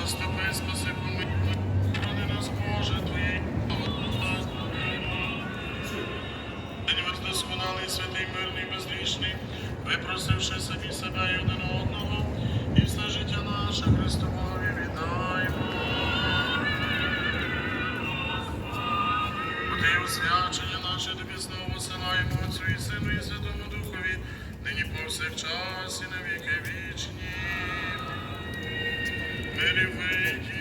Заступи, спаси, помилуй, нас, Боже, Твоєю День досконалий, святий, мирний, безгрішний, випросивши самі себе і один одного, і все життя наше Христові віддаємо. Ти освячення наше тобі знову посилаємо Отцю і Сину і Святому Духові, нині повсякчас і на Ele vem de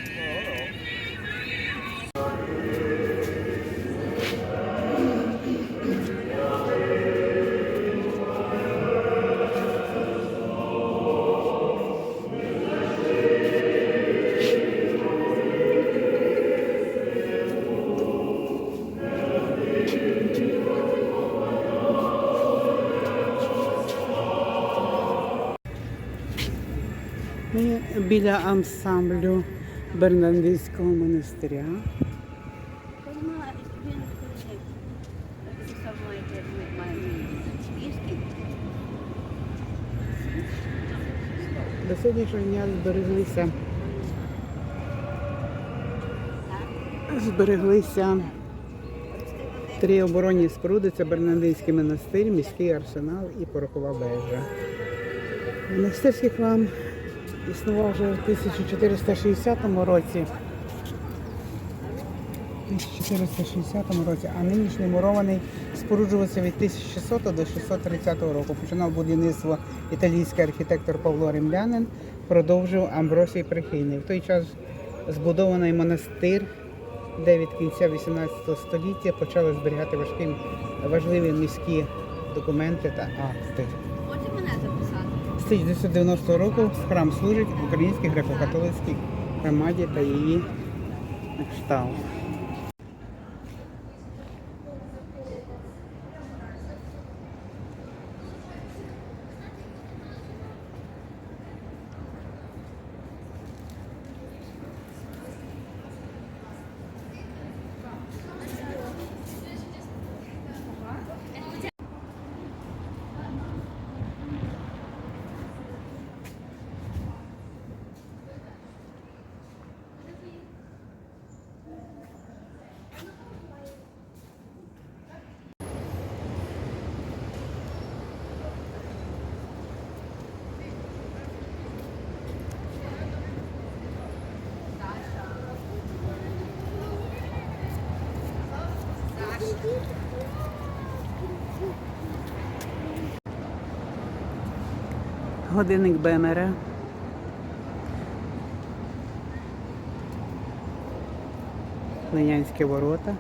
біля ансамблю Бернандинського монастиря. Ми. До сьогоднішнього дня збереглися, збереглися три оборонні споруди. Це Бернандинський монастир, міський арсенал і порохова вежа. Монастирський храм існував вже в 1460 році. 1460 році, а нинішній мурований споруджувався від 1600 до 630 року. Починав будівництво італійський архітектор Павло Римлянин, продовжив Амбросій Прихильний. В той час збудований монастир, де від кінця 18 століття почали зберігати важкі, важливі міські документи та акти. 1990 року храм служить в Українській греко-католицькій громаді та її кшталт. Годинник БМР. Ленянські ворота.